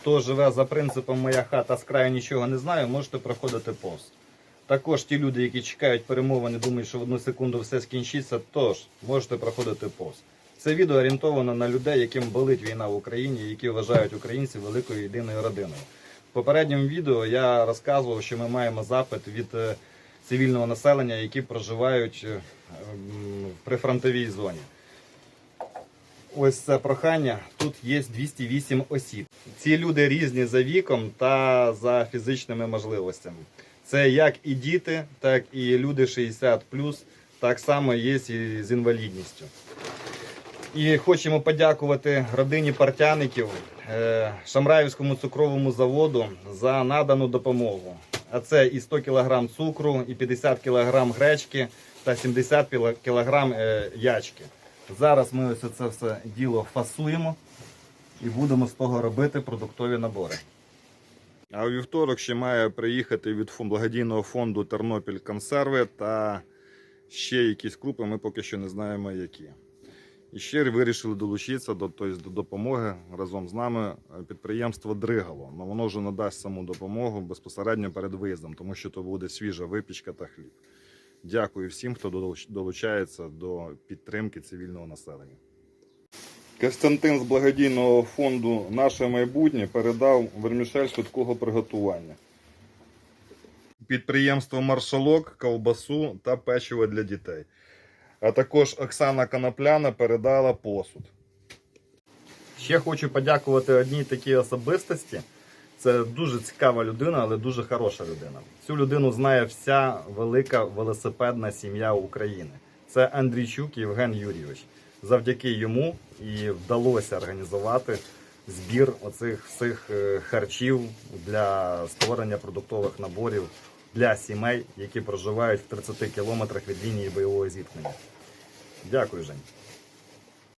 Хто живе за принципом моя хата з краю нічого не знаю, можете проходити повз. Також ті люди, які чекають перемовини, думають, що в одну секунду все скінчиться, тож можете проходити повз. Це відео орієнтовано на людей, яким болить війна в Україні, які вважають українців великою єдиною родиною. В попередньому відео я розказував, що ми маємо запит від е, цивільного населення, які проживають е, в прифронтовій зоні. Ось це прохання. Тут є 208 осіб. Ці люди різні за віком та за фізичними можливостями. Це як і діти, так і люди 60 так само є і з інвалідністю. І хочемо подякувати родині партяників, е, Шамраївському цукровому заводу за надану допомогу. А це і 100 кг цукру, і 50 кг гречки та 70 кг е, ячки. Зараз ми ось це все діло фасуємо і будемо з того робити продуктові набори. А у вівторок ще має приїхати від благодійного фонду Тернопіль консерви та ще якісь крупи, ми поки що не знаємо які. І ще вирішили долучитися до, тобто, до допомоги разом з нами підприємство Дригало. Ну, воно вже надасть саму допомогу безпосередньо перед виїздом, тому що то буде свіжа випічка та хліб. Дякую всім, хто долучається до підтримки цивільного населення. Костянтин з благодійного фонду Наше майбутнє передав вермішель швидкого приготування. Підприємство Маршалок, ковбасу та печиво для дітей. А також Оксана Конопляна передала посуд. Ще хочу подякувати одній такій особистості. Це дуже цікава людина, але дуже хороша людина. Цю людину знає вся велика велосипедна сім'я України. Це Андрійчук Євген Юрійович. Завдяки йому і вдалося організувати збір оцих всіх е, харчів для створення продуктових наборів для сімей, які проживають в 30 кілометрах від лінії бойового зіткнення. Дякую, Жень.